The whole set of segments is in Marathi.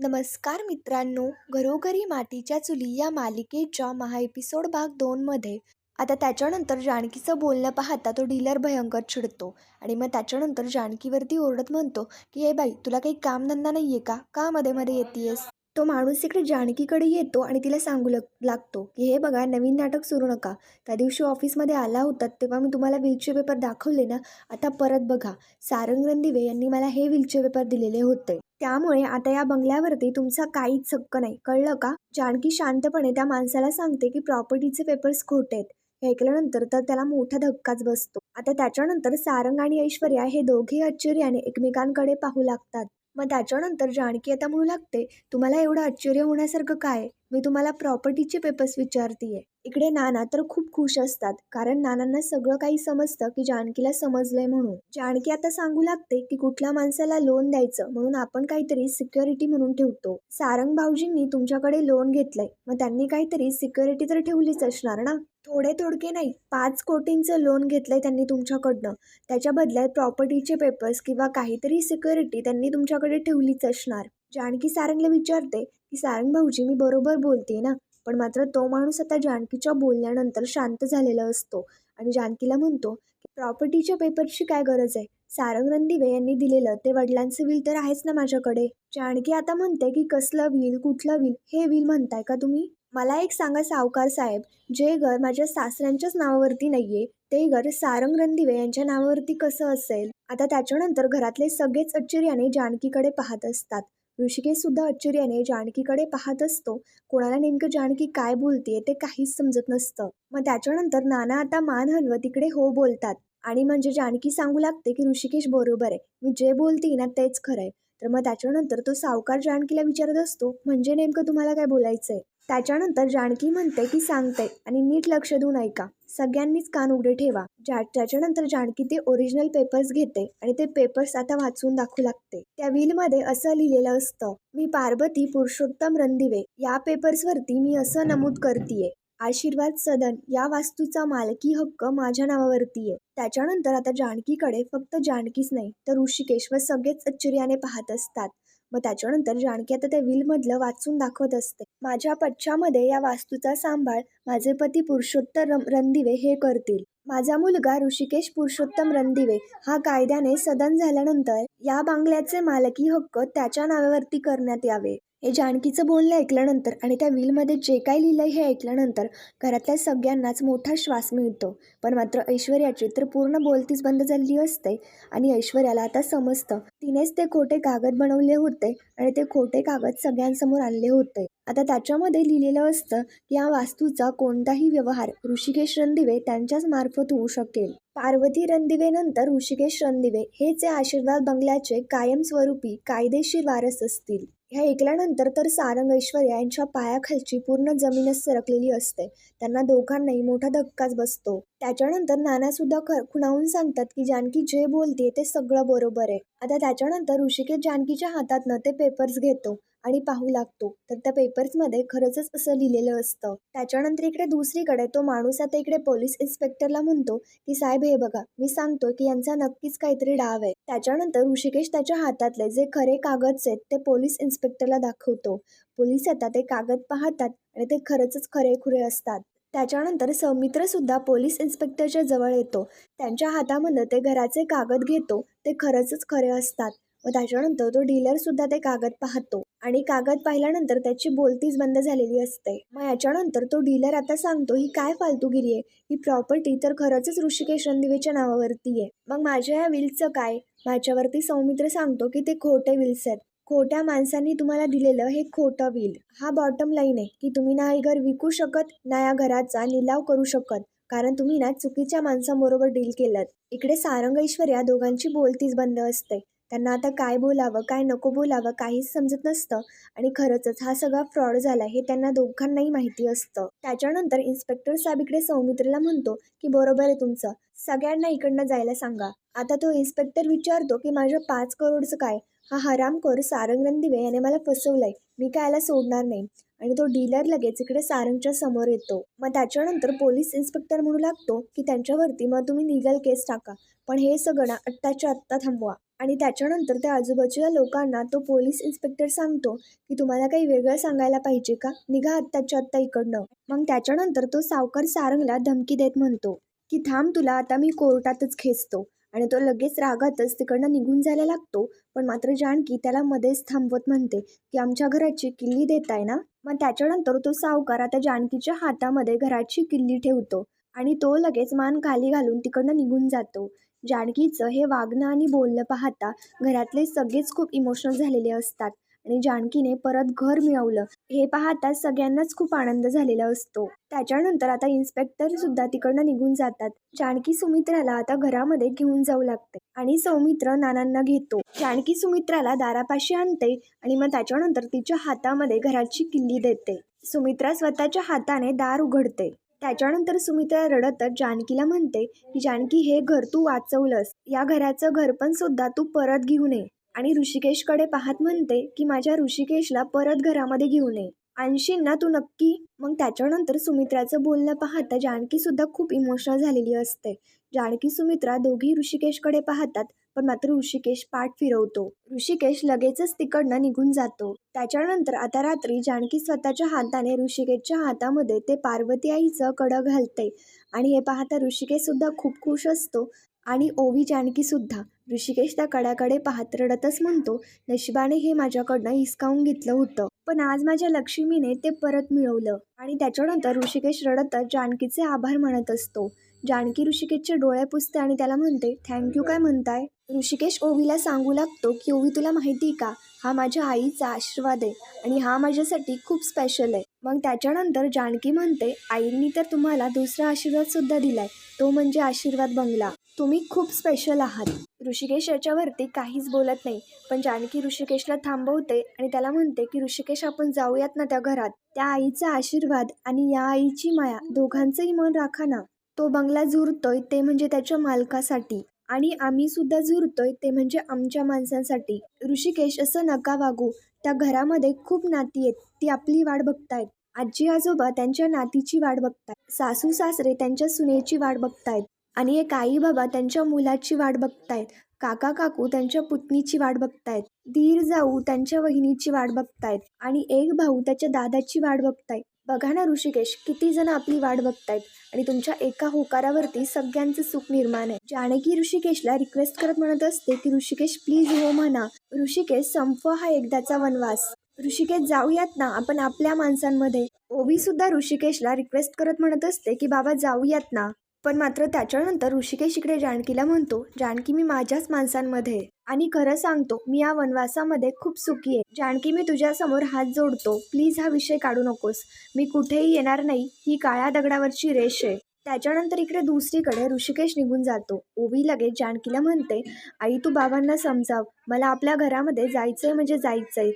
नमस्कार मित्रांनो घरोघरी मातीच्या चुली या मालिकेच्या महा एपिसोड भाग दोनमध्ये आता त्याच्यानंतर जानकीचं बोलणं पाहता तो डीलर भयंकर चिडतो आणि मग त्याच्यानंतर जानकीवरती ओरडत म्हणतो की हे बाई तुला काही कामधंदा नाही आहे का? का मध्ये मध्ये येतेस तो माणूस इकडे जानकीकडे येतो आणि तिला सांगू लग लागतो की हे बघा नवीन नाटक सुरू नका. त्या दिवशी ऑफिसमध्ये आला होता तेव्हा मी तुम्हाला व्हीलचे पेपर दाखवले ना आता परत बघा. सारंग रणदिवे यांनी मला हे व्हीलचे पेपर दिलेले होते. त्यामुळे आता या बंगल्यावरती तुमचा काहीच हक्क नाही. कळलं का? जानकी शांतपणे त्या माणसाला सांगते की प्रॉपर्टीचे पेपर्स खोटे आहेत. हे ऐकल्यानंतर तर त्याला मोठा धक्काच बसतो. आता त्याच्यानंतर सारंग आणि ऐश्वर्या हे दोघे आश्चर्याने एकमेकांकडे पाहू लागतात. मग त्याच्यानंतर जानकी आता म्हणू लागते तुम्हाला एवढं आश्चर्य होण्यासारखं काय? मी तुम्हाला प्रॉपर्टीचे पेपर्स विचारतीये. इकडे नाना तर खूप खुश असतात कारण नानांना सगळं काही समजतं की जानकीला समजलंय म्हणून. जानकी आता सांगू लागते की कुठल्या माणसाला लोन द्यायचं म्हणून आपण काहीतरी सिक्युरिटी म्हणून ठेवतो. सारंग भाऊजींनी तुमच्याकडे लोन घेतलंय मग त्यांनी काहीतरी सिक्युरिटी तर ठेवलीच असणार ना? थोडे थोडके नाही पाच कोटींचं लोन घेतलंय त्यांनी तुमच्याकडनं. त्याच्या बदल्यात प्रॉपर्टीचे पेपर्स किंवा काहीतरी सिक्युरिटी त्यांनी तुमच्याकडे ठेवलीच असणार. जानकी सारंगला विचारते की सारंग भाऊजी मी बरोबर बोलते ना. पण मात्र तो माणूस आता जानकीच्या बोलण्यानंतर शांत झालेला असतो आणि जानकीला म्हणतो की प्रॉपर्टीच्या पेपरची काय गरज आहे? सारंग रणदिवे यांनी दिलेलं ते वडिलांचं विल तर आहेच ना माझ्याकडे. जानकी आता म्हणते की कसलं विल कुठलं विल हे विल म्हणताय का तुम्ही? मला एक सांगा सावकार साहेब जे घर माझ्या सासऱ्यांच्याच नावावरती नाहीये ते घर सारंग रणदिवे यांच्या नावावरती कसं असेल? आता त्याच्यानंतर घरातले सगळेच आश्चर्याने जानकीकडे पाहत असतात. ऋषिकेश सुद्धा आश्चर्याने जानकीकडे पाहत असतो. कोणाला नेमकं जानकी काय बोलतीये ते काहीच समजत नसतं. मग त्याच्यानंतर नाना आता मान हलवत तिकडे हो बोलतात. आणि म्हणजे जानकी सांगू लागते की ऋषिकेश बरोबर आहे. मी जे बोलते ना तेच खरं आहे तर मग त्याच्यानंतर तो सावकार जानकीला विचारत असतो म्हणजे नेमकं तुम्हाला काय बोलायचंय? त्याच्यानंतर जानकी म्हणते की सांगते आणि नीट लक्ष देऊन ऐका. सगळ्यांनीच कान उघडे ठेवा. ज्या त्याच्यानंतर जानकी ते ओरिजिनल पेपर्स घेते आणि ते पेपर्स आता वाचून दाखवू लागते. त्या व्हीलमध्ये असं लिहिलेलं असतं मी पार्वती पुरुषोत्तम रणदिवे या पेपर्सवरती मी असं नमूद करतीये. आशीर्वाद सदन या वास्तूचा मालकी हक्क माझ्या नावावरती आहे त्याच्यानंतर आता जानकीकडे फक्त जानकीच नाही तर ऋषिकेश व सगळेच आश्चर्याने पाहत असतात. मग त्याच्यानंतर जानकी आता त्या विलमधलं वाचून दाखवत असते. माझ्या पच्छामध्ये या वास्तूचा सांभाळ माझे पती पुरुषोत्तम रणदिवे हे करतील. माझा मुलगा ऋषिकेश पुरुषोत्तम रणदिवे हा कायद्याने सदन झाल्यानंतर या बांगल्याचे मालकी हक्क त्याच्या नावावरती करण्यात यावे. हे जानकीचं बोलणं ऐकल्यानंतर आणि त्या विलमध्ये जे काही लिहिलंय हे ऐकल्यानंतर घरातल्या सगळ्यांनाच मोठा श्वास मिळतो. पण मात्र ऐश्वर्याची तर पूर्ण बोलतीच बंद झालेली असते आणि ऐश्वर्याला आता समजतं. तिनेच ते खोटे कागद बनवले होते आणि ते खोटे कागद सगळ्यांसमोर आणले होते. आता त्याच्यामध्ये लिहिलेलं असतं की या वास्तूचा कोणताही व्यवहार ऋषिकेश रणदिवे त्यांच्याच मार्फत होऊ शकेल. पार्वती रणदिवेनंतर ऋषिकेश रणदिवे हेच या आशीर्वाद बंगल्याचे कायमस्वरूपी कायदेशीर वारस असतील. ह्या ऐकल्यानंतर तर सारंग ऐश्वर्या यांच्या पायाखालची पूर्ण जमीनच सरकलेली असते. त्यांना दोघांनाही मोठा धक्काच बसतो. त्याच्यानंतर नाना सुद्धा खुणावून सांगतात की जानकी जे बोलते ते सगळं बरोबर आहे. आता त्याच्यानंतर ऋषिकेश जानकीच्या हातातनं ते पेपर्स घेतो. आणि पाहू लागतो. तर त्या पेपर्समध्ये खरंच असं लिहिलेलं असतं. त्याच्यानंतर इकडे दुसरीकडे तो माणूस आता इकडे पोलीस इन्स्पेक्टरला म्हणतो की साहेब हे बघा मी सांगतो की यांचा नक्कीच काहीतरी डाव आहे. त्याच्यानंतर ऋषिकेश त्याच्या हातातले जे खरे कागद आहेत ते पोलीस इन्स्पेक्टरला दाखवतो. पोलीस आता ते कागद पाहतात आणि ते खरंच खरे खुरे असतात. त्याच्यानंतर सौमित्र सुद्धा पोलीस इन्स्पेक्टरच्या जवळ येतो. त्यांच्या हातामध्ये ते घराचे कागद घेतो ते खरंच खरे असतात. व त्याच्यानंतर तो डीलर सुद्धा ते कागद पाहतो. आणि कागद पाहिल्यानंतर त्याची बोलतीच बंद झालेली असते. मग याच्यानंतर तो डीलर आता सांगतो ही काय फालतूगिरी आहे? ही प्रॉपर्टी तर खरंच ऋषिकेश रणदिवेच्या नावावरती आहे. मग माझ्या या विल्सचं काय? माझ्यावरती सौमित्र सांगतो की ते खोटे विल्स आहेत. खोट्या माणसांनी तुम्हाला दिलेलं हे खोटं विल हा बॉटम लाईन आहे की तुम्ही ना हे घर विकू शकत ना या घराचा निलाव करू शकत. कारण तुम्ही ना चुकीच्या माणसांबरोबर डील केलं इकडे सारंग ऐश्वर्या दोघांची बोलतीच बंद असते. त्यांना आता काय बोलावं काय नको बोलावं काहीच समजत नसतं आणि खरंच हा सगळा फ्रॉड झाला हे त्यांना दोघांनाही माहिती असतं. त्याच्यानंतर इन्स्पेक्टर साहेब इकडे सौमित्रला म्हणतो की बरोबर आहे तुमचं. सगळ्यांना इकडनं जायला सांगा. आता तो इन्स्पेक्टर विचारतो की माझ्या पाच करोडचं काय? हा हरामखोर सारंग रणदिवे याने मला फसवलंय. मी काय याला सोडणार नाही. आणि तो डीलर लगेच इकडे सारंगच्या समोर येतो. मग त्याच्यानंतर पोलीस इन्स्पेक्टर म्हणू लागतो की त्यांच्यावरती मग तुम्ही लिगल केस टाका. पण हे सगळं आत्ताच्या आत्ता थांबवा. आणि त्याच्यानंतर त्या आजूबाजूच्या लोकांना तो पोलीस इन्स्पेक्टर सांगतो की तुम्हाला काही वेगळं सांगायला पाहिजे का? निघा आत्ताच्या आत्ता इकडनं. मग त्याच्यानंतर तो सावकार सारंगला धमकी देत म्हणतो की थांब तुला आता मी कोर्टातच खेचतो. आणि तो लगेच रागातच तिकडनं निघून जायला लागतो. पण मात्र जानकी त्याला मध्येच थांबवत म्हणते की आमच्या घराची किल्ली देताय ना? मग त्याच्यानंतर तो सावकार आता जानकीच्या हातामध्ये घराची किल्ली ठेवतो आणि तो लगेच मान खाली घालून तिकडनं निघून जातो. जानकीचं हे वागणं आणि बोलणं पाहता घरातले सगळेच खूप इमोशनल झालेले असतात. आणि जानकीने परत घर मिळवलं. हे पाहता सगळ्यांनाच खूप आनंद झालेला असतो. त्याच्यानंतर आता इन्स्पेक्टर सुद्धा तिकडनं निघून जातात. जानकी सुमित्राला आता घरामध्ये घेऊन जाऊ लागते. आणि सौमित्र नानांना घेतो. जानकी सुमित्राला दारापाशी आणते आणि मग त्याच्यानंतर तिच्या हातामध्ये घराची किल्ली देते. सुमित्रा स्वतःच्या हाताने दार उघडते. त्याच्यानंतर सुमित्रा रडतच जानकीला म्हणते की जानकी हे घर तू वाचवलंस. या घराचं घरपण सुद्धा तू परत घेऊ नये. आणि ऋषिकेशकडे पाहत म्हणते की माझ्या ऋषिकेशला परत घरामध्ये घेऊ नये. आणशील ना तू नक्की? मग त्याच्यानंतर सुमित्राचं बोलणं पाहता जानकी सुद्धा खूप इमोशनल झालेली असते. जानकी सुमित्रा दोघी ऋषिकेशकडे पाहतात. पण मात्र ऋषिकेश पाठ फिरवतो. ऋषिकेश लगेचच तिकडनं निघून जातो. त्याच्यानंतर आता रात्री जानकी स्वतःच्या हाताने ऋषिकेशच्या हातामध्ये ते पार्वती आईचं कडं घालते. आणि हे पाहता ऋषिकेश सुद्धा खूप खुश असतो आणि ओवी जानकी सुद्धा. ऋषिकेश त्या कड्याकडे पाहत रडतच म्हणतो नशिबाने हे माझ्याकडनं हिसकावून घेतलं होतं. पण आज माझ्या लक्ष्मीने ते परत मिळवलं. आणि त्याच्यानंतर ऋषिकेश रडतच जानकीचे आभार म्हणत असतो. जानकी ऋषिकेशचे डोळे पुसते आणि त्याला म्हणते थँक्यू काय म्हणताय? ऋषिकेश ओवीला सांगू लागतो की ओवी तुला माहिती का? हा माझ्या आईचा आशीर्वाद आहे आणि हा माझ्यासाठी खूप स्पेशल आहे. मग त्याच्यानंतर जानकी म्हणते आईंनी तर तुम्हाला दुसरा आशीर्वाद सुद्धा दिलाय. तो म्हणजे आशीर्वाद बंगला. तुम्ही खूप स्पेशल आहात. ऋषिकेश याच्यावरती काहीच बोलत नाही पण जानकी ऋषिकेशला थांबवते आणि त्याला म्हणते की ऋषिकेश आपण जाऊयात ना त्या घरात. त्या आईचा आशीर्वाद आणि या आईची माया दोघांचंही मन राखा ना. तो बंगला झुरतोय ते म्हणजे त्याच्या मालकासाठी. आणि आम्ही सुद्धा झुरतोय ते म्हणजे आमच्या माणसांसाठी. ऋषिकेश असं नका वागू. त्या घरामध्ये खूप नाती आहेत ती आपली वाट बघतायत. आजी आजोबा त्यांच्या नातीची वाट बघतायत. सासू सासरे त्यांच्या सुनेची वाट बघतायत. आणि एक आई बाबा त्यांच्या मुलाची वाट बघतायत. काका काकू त्यांच्या पुतणीची वाट बघतायत. धीर जाऊ त्यांच्या वहिनीची वाट बघतायत. आणि एक भाऊ त्याच्या दादाची वाट बघतायत. बघा ना ऋषिकेश किती जण आपली वाट बघतायत आणि तुमच्या एका होकारावरती सगळ्यांचं सुख निर्माण आहे. जानकी ऋषिकेशला रिक्वेस्ट करत म्हणत असते की ऋषिकेश प्लीज हो म्हणा. ऋषिकेश संप हा एकदाचा वनवास. ऋषिकेश जाऊयात ना आपण आपल्या माणसांमध्ये. ओवी सुद्धा ऋषिकेशला रिक्वेस्ट करत म्हणत असते की बाबा जाऊयात ना. पण मात्र त्याच्यानंतर ऋषिकेश इकडे जानकीला म्हणतो जानकी मी माझ्याच माणसांमध्ये आणि खरं सांगतो मी या वनवासामध्ये खूप सुखी आहे. जानकी मी तुझ्यासमोर हात जोडतो. प्लीज हा विषय काढू नकोस. मी कुठेही येणार नाही. ही काळ्या दगडावरची रेष आहे. त्याच्यानंतर इकडे दुसरीकडे ऋषिकेश निघून जातो. ओवी लगेच जानकीला म्हणते आई तू बाबांना समजाव. मला आपल्या घरामध्ये जायचंय म्हणजे जायचंय.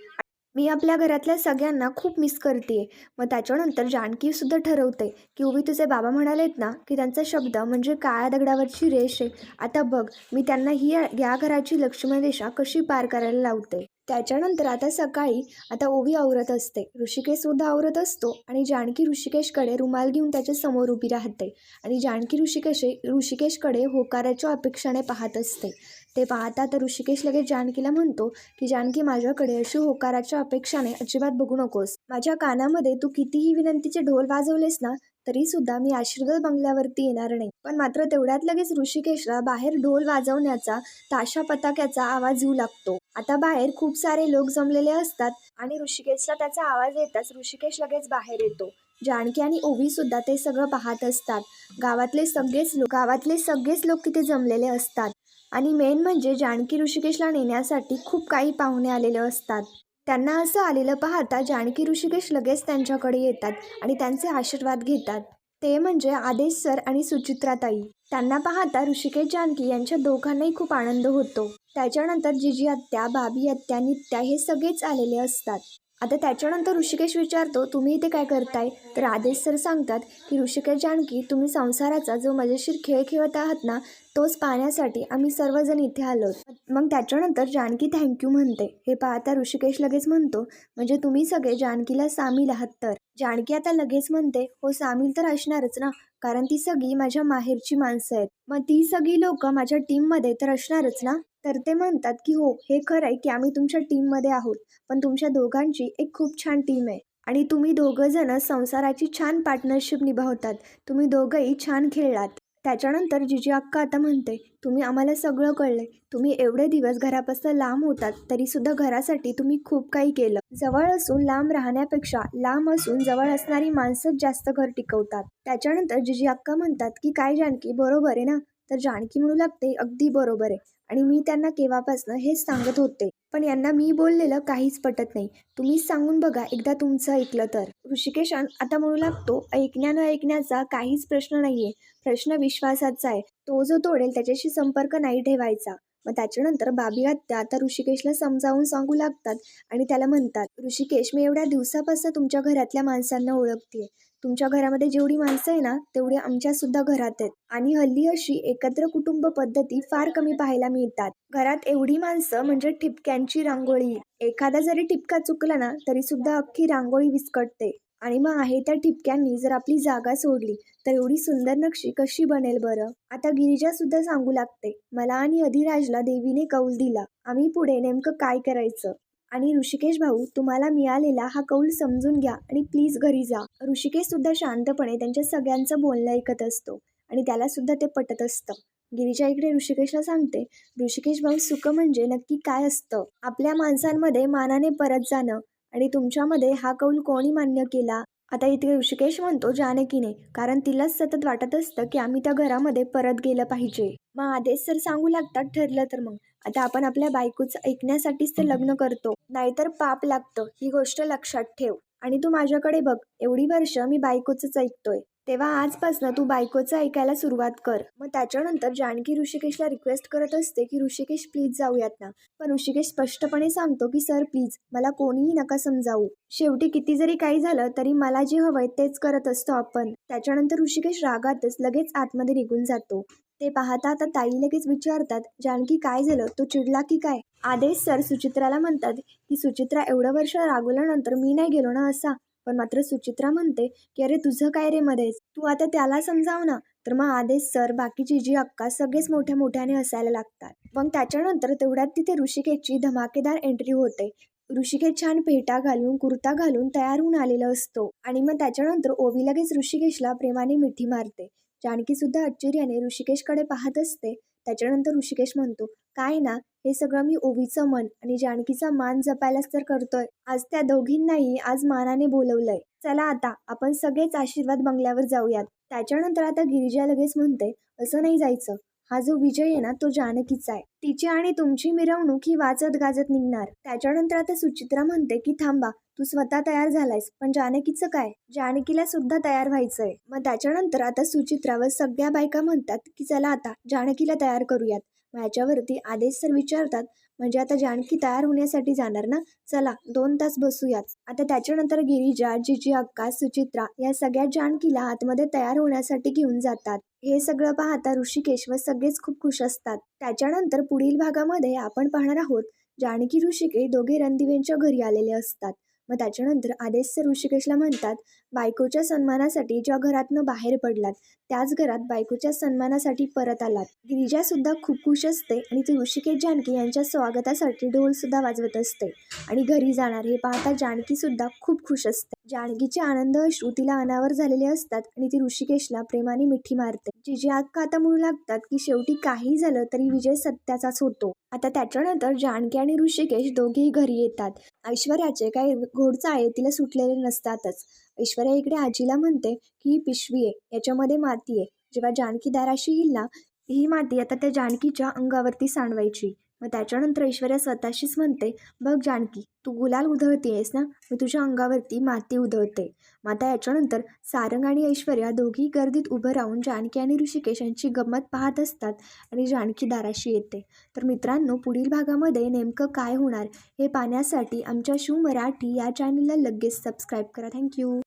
मी आपल्या घरातल्या सगळ्यांना खूप मिस करते मग त्याच्यानंतर जानकी सुद्धा ठरवते की उभी तुझे बाबा म्हणालेत ना की त्यांचा शब्द म्हणजे काळ्या दगडावरची रेष आहे. आता बघ मी त्यांना ही या घराची लक्ष्मी रेषा कशी पार करायला लावते त्याच्यानंतर आता सकाळी आता ओवी आवरत असते. ऋषिकेशसुद्धा आवरत असतो आणि जानकी ऋषिकेशकडे रुमाल घेऊन त्याच्यासमोर उभी राहते आणि जानकी ऋषिकेश ऋषिकेशकडे होकाराच्या अपेक्षाने पाहत असते. ते पाहता तर ऋषिकेश लगेच जानकीला म्हणतो की जानकी माझ्याकडे अशी होकाराच्या अपेक्षाने अजिबात बघू नकोस. माझ्या कानामध्ये तू कितीही विनंतीचे ढोल वाजवलेस ना तरी सुद्धा मी आशीर्वाद बंगल्यावरती येणार नाही. पण मात्र तेवढ्यात लगेच ऋषिकेशला बाहेर ढोल वाजवण्याचा ताशा पताक्याचा आवाज येऊ लागतो. आता बाहेर खूप सारे लोक जमलेले असतात आणि ऋषिकेशला त्याचा आवाज येताच ऋषिकेश लगेच बाहेर येतो. जानकी आणि ओवी सुद्धा ते सगळं पाहत असतात. गावातले सगळेच लोक गावातले सगळेच लोक तिथे जमलेले असतात. आणि मेन म्हणजे जानकी ऋषिकेशला नेण्यासाठी खूप काही पाहुणे आलेले असतात. त्यांना असं आलेलं पाहता जानकी ऋषिकेश लगेच त्यांच्याकडे येतात आणि त्यांचे आशीर्वाद घेतात. ते म्हणजे आदेश सर आणि सुचित्राताई. त्यांना पाहता ऋषिकेश जानकी यांच्या दोघांनाही खूप आनंद होतो. त्याच्यानंतर जिजी आत्या बाबी आत्या नित्या हे सगळेच आलेले असतात. आता त्याच्यानंतर ऋषिकेश विचारतो तुम्ही इथे काय करताय? तर आदेश सर सांगतात की ऋषिकेश जानकी तुम्ही संसाराचा जो मजेशीर खेळ खेळत आहात ना तोच पाहण्यासाठी आम्ही सर्वजण इथे आलो मग त्याच्यानंतर जानकी थँक्यू म्हणते. हे पाहता ऋषिकेश लगेच म्हणतो म्हणजे तुम्ही सगळे जानकीला सामील आहात तर? जानकी आता लगेच म्हणते हो सामील तर असणारच ना कारण ती सगळी माझ्या माहेरची माणसं आहेत. मग ती सगळी लोक माझ्या टीममध्ये तर असणारच ना? तर ते म्हणतात की हो हे खरं आहे की आम्ही तुमच्या टीममध्ये आहोत पण तुमच्या दोघांची एक खूप छान टीम आहे आणि तुम्ही दोघंजणं संसाराची छान पार्टनरशिप निभावतात. तुम्ही दोघंही छान खेळलात. त्याच्यानंतर जिजी अक्का आता म्हणते तुम्ही आम्हाला सगळं कळलंय. तुम्ही एवढे दिवस घरापासून लांब होतात तरीसुद्धा घरासाठी तुम्ही खूप काही केलं. जवळ असून लांब राहण्यापेक्षा लांब असून जवळ असणारी माणसंच जास्त घर टिकवतात. त्याच्यानंतर जिजी अक्का म्हणतात की काय जानकी बरोबर आहे ना? तर जानकी म्हणू लागते अगदी बरोबर आहे. आणि मी त्यांना केव्हापासनं हेच सांगत होते. पण यांना मी बोललेलं काहीच पटत नाही. तुम्हीच सांगून बघा एकदा तुमचं ऐकलं तर. ऋषिकेश आता म्हणू लागतो ऐकण्या न ऐकण्याचा काहीच प्रश्न नाहीये. प्रश्न विश्वासाचा आहे. तो जो तोडेल त्याच्याशी संपर्क नाही ठेवायचा. मग त्याच्यानंतर बाबी आत्या आता ऋषिकेशला समजावून सांगू लागतात आणि त्याला म्हणतात ऋषिकेश मी एवढ्या दिवसापासून तुमच्या घरातल्या माणसांना ओळखते तुमच्या घरामध्ये जेवढी माणसं आहे ना तेवढी आमच्या सुद्धा घरात आहेत. आणि हल्ली अशी एकत्र कुटुंब पद्धती फार कमी पाहायला मिळतात. घरात एवढी माणसं म्हणजे ठिपक्यांची रांगोळी. एखादा जरी ठिपका चुकला ना तरी सुद्धा अख्खी रांगोळी विस्कटते. आणि मग आहे त्या ठिपक्यांनी जर आपली जागा सोडली तर एवढी सुंदर नक्षी कशी बनेल बरं? आता गिरिजा सुद्धा सांगू लागते मला आणि अधिराजला देवीने कौल दिला. आम्ही पुढे नेमकं काय करायचं? आणि ऋषिकेश भाऊ तुम्हाला मिळालेला हा कौल समजून घ्या आणि प्लीज घरी जा. ऋषिकेश सुद्धा शांतपणे त्यांच्या सगळ्यांचं बोलणं ऐकत असतो आणि त्याला सुद्धा ते पटत असतं. गिरीजा इकडे ऋषिकेशला सांगते ऋषिकेश भाऊ सुख म्हणजे नक्की काय असतं? आपल्या माणसांमध्ये मानाने परत जाणं आणि तुमच्यामध्ये हा कौल कोणी मान्य केला? आता इथे ऋषिकेश म्हणतो जानकीने कारण तिलाच सतत वाटत असतं की आम्ही त्या घरामध्ये परत गेलं पाहिजे. मग आदेश सर सांगू लागतात ठरलं तर मग. आता आपण आपल्या बायकोचं ऐकण्यासाठीच ते लग्न करतो. नाहीतर पाप लागतं ही गोष्ट लक्षात ठेव. आणि तू माझ्याकडे बघ एवढी वर्ष मी बायकोचंच ऐकतोय. तेव्हा आजपासनं तू बायकोचं ऐकायला सुरुवात कर. मग त्याच्यानंतर जानकी ऋषिकेशला रिक्वेस्ट करत असते की ऋषिकेश प्लीज जाऊयात ना. पण ऋषिकेश स्पष्टपणे सांगतो की सर प्लीज मला कोणीही नका समजावू. शेवटी किती जरी काही झालं तरी मला जे हवंय तेच करत असतो आपण. त्याच्यानंतर ऋषिकेश रागातच लगेच आतमध्ये निघून जातो. ते पाहता आता ताई लगेच विचारतात जानकी काय झालं? तो चिडला की काय? आदेश सर सुचित्राला म्हणतात की सुचित्रा एवढं वर्ष रागवल्यानंतर मी नाही गेलो ना असा. पण मात्र सुचित्रा म्हणते की अरे तुझं काय रे मध्येच? तू आता त्याला समजाव ना. तर मग आदेश सर बाकीची जी अक्का सगळेच मोठ्या मोठ्याने हसायला लागतात. मग त्याच्यानंतर तेवढ्यात तिथे ऋषिकेशची धमाकेदार एंट्री होते. ऋषिकेश छान पेटा घालून कुर्ता घालून तयार होऊन आलेला असतो आणि मग त्याच्यानंतर ओवी लगेच ऋषिकेशला प्रेमाने मिठी मारते. जानकी सुद्धा आश्चर्याने ऋषिकेशकडे पाहत असते. त्याच्यानंतर ऋषिकेश म्हणतो काय ना हे सगळं मी ओवीचं मन आणि जानकीचा मान जपायलाच तर करतोय. आज त्या दोघींनाही आज मानाने बोलवलंय. चला आता आपण सगळेच आशीर्वाद बंगल्यावर जाऊयात. त्याच्यानंतर आता गिरिजा लगेच म्हणते असं नाही जायचं. हा जो विजय आहे ना तो जानकीचा आहे. तिची आणि तुमची मिरवणूक ही वाचत गाजत निघणार. त्याच्यानंतर आता सुचित्रा म्हणते की थांबा तू स्वतः तयार झालायस पण जानकीचं काय? जानकीला सुद्धा तयार व्हायचंय. मग त्याच्यानंतर आता सुचित्रावर सगळ्या बायका म्हणतात की चला आता जानकीला तयार करूयात. मग याच्यावरती आदेश सर विचारतात म्हणजे आता जानकी तयार होण्यासाठी जाणार ना? चला दोन तास बसूयात. आता त्याच्यानंतर गिरिजा जिजी अक्का सुचित्रा या सगळ्या जानकीला आतमध्ये तयार होण्यासाठी घेऊन जातात. हे सगळं पाहता ऋषिकेश व सगळेच खूप खुश असतात. त्याच्यानंतर पुढील भागामध्ये आपण पाहणार आहोत जानकी ऋषिकेश दोघे रणदिवेंच्या घरी आलेले असतात. मग त्याच्यानंतर आदेश सर ऋषिकेशला म्हणतात बायकोच्या सन्मानासाठी ज्या घरातनं बाहेर पडलात त्याच घरात बायकोच्या सन्मानासाठी परत आलात. गिरिजा सुद्धा खूप खुश असते आणि ती ऋषिकेश जानकी यांच्या स्वागतासाठी ढोल सुद्धा वाजवत असते आणि घरी जाणार हे पाहता जानकी सुद्धा खूप खुश असते. जानकीचे आनंद अश्रू तिला अनावर झालेले असतात आणि ती ऋषिकेशला प्रेमाने मिठी मारते. जिजी अक्का आता म्हणू लागतात की शेवटी काही झालं तरी विजय सत्याचाच होतो. आता त्याच्यानंतर जानकी आणि ऋषिकेश दोघेही घरी येतात. ऐश्वर्याचे काही घोडचा आहे तिला सुटलेले नसतातच. ऐश्वर्या इकडे आजीला म्हणते की ही पिशवी आहे याच्यामध्ये माती आहे. जेव्हा जानकी दाराशी येईल ना ही माती आता त्या जानकीच्या अंगावरती सांडवायची. मग त्याच्यानंतर ऐश्वर्या स्वतःशीच म्हणते बघ जानकी तू गुलाल उधळतेस ना? मी तुझ्या अंगावरती माती उधळते. मग आता याच्यानंतर सारंग आणि ऐश्वर्या दोघी गर्दीत उभं राहून जानकी आणि ऋषिकेश यांची गंमत पाहत असतात आणि जानकी दाराशी येते. तर मित्रांनो पुढील भागामध्ये नेमकं काय होणार हे पाहण्यासाठी आमच्या शू मराठी या चॅनलला लगेच सबस्क्राईब करा. थँक्यू